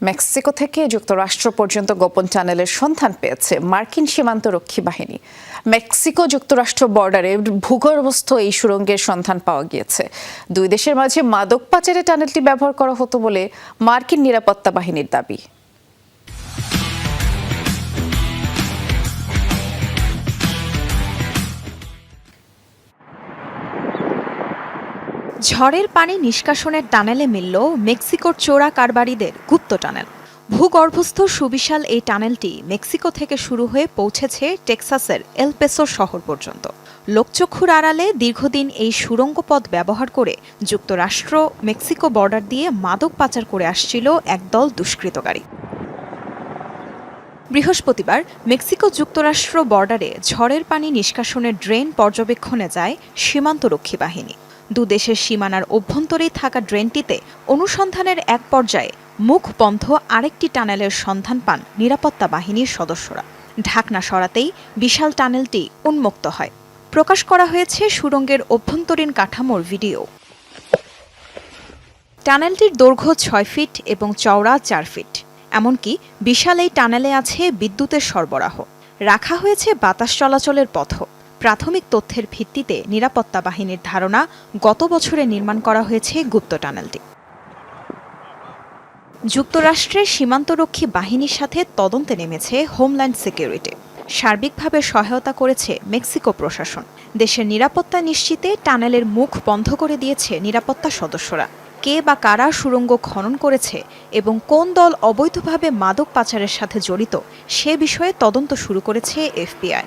Mexico থেকে যুক্তরাষ্ট্র পর্যন্ত গোপন টানেলের সন্ধান পেয়েছে মার্কিন সীমান্ত রক্ষী বাহিনী। মেক্সিকো যুক্তরাষ্ট্র বর্ডারে ভূগর্ভস্থ এই সুরঙ্গের সন্ধান পাওয়া গিয়েছে। দুই দেশের মাঝে মাদক পাচারে টানেলটি ব্যবহার করা হতো বলে মার্কিন নিরাপত্তা বাহিনীর দাবি। ঝড়ের পানি নিষ্কাশনের টানেলে মিলল মেক্সিকোর চোরা কারবারিদের গুপ্ত টানেল। ভূগর্ভস্থ সুবিশাল এই টানেলটি মেক্সিকো থেকে শুরু হয়ে পৌঁছেছে টেক্সাসের এলপেসো শহর পর্যন্ত। লোকচক্ষুর আড়ালে দীর্ঘদিন এই সুড়ঙ্গ পথ ব্যবহার করে যুক্তরাষ্ট্র মেক্সিকো বর্ডার দিয়ে মাদক পাচার করে আসছিল একদল দুষ্কৃতকারী বৃহস্পতিবার মেক্সিকো যুক্তরাষ্ট্র বর্ডারে ঝড়ের পানি নিষ্কাশনের ড্রেন পর্যবেক্ষণে যায় সীমান্তরক্ষী বাহিনী। দুদেশের সীমানার অভ্যন্তরেই থাকা ড্রেনটিতে অনুসন্ধানের এক পর্যায়ে মুখ বন্ধ আরেকটি টানেলের সন্ধান পান নিরাপত্তা বাহিনীর সদস্যরা। ঢাকনা সরাতেই বিশাল টানেলটি উন্মুক্ত হয়। প্রকাশ করা হয়েছে সুড়ঙ্গের অভ্যন্তরীণ কাঠামোর ভিডিও। টানেলটির দৈর্ঘ্য ছয় ফিট এবং চওড়া চার ফিট। এমনকি বিশাল এই টানেলে আছে বিদ্যুতের সরবরাহ। রাখা হয়েছে বাতাস চলাচলের পথ প্রাথমিক তথ্যের ভিত্তিতে নিরাপত্তা বাহিনীর ধারণা গত বছরে নির্মাণ করা হয়েছে গুপ্ত টানেলটি। যুক্তরাষ্ট্রের সীমান্তরক্ষী বাহিনীর সাথে তদন্তে নেমেছে হোমল্যান্ড সিকিউরিটি সার্বিকভাবে সহায়তা করেছে মেক্সিকো প্রশাসন। দেশের নিরাপত্তা নিশ্চিতে টানেলের মুখ বন্ধ করে দিয়েছে নিরাপত্তা সদস্যরা। কে বা কারা সুড়ঙ্গ খনন করেছে এবং কোন দল অবৈধভাবে মাদক পাচারের সাথে জড়িত সে বিষয়ে তদন্ত শুরু করেছে এফবিআই।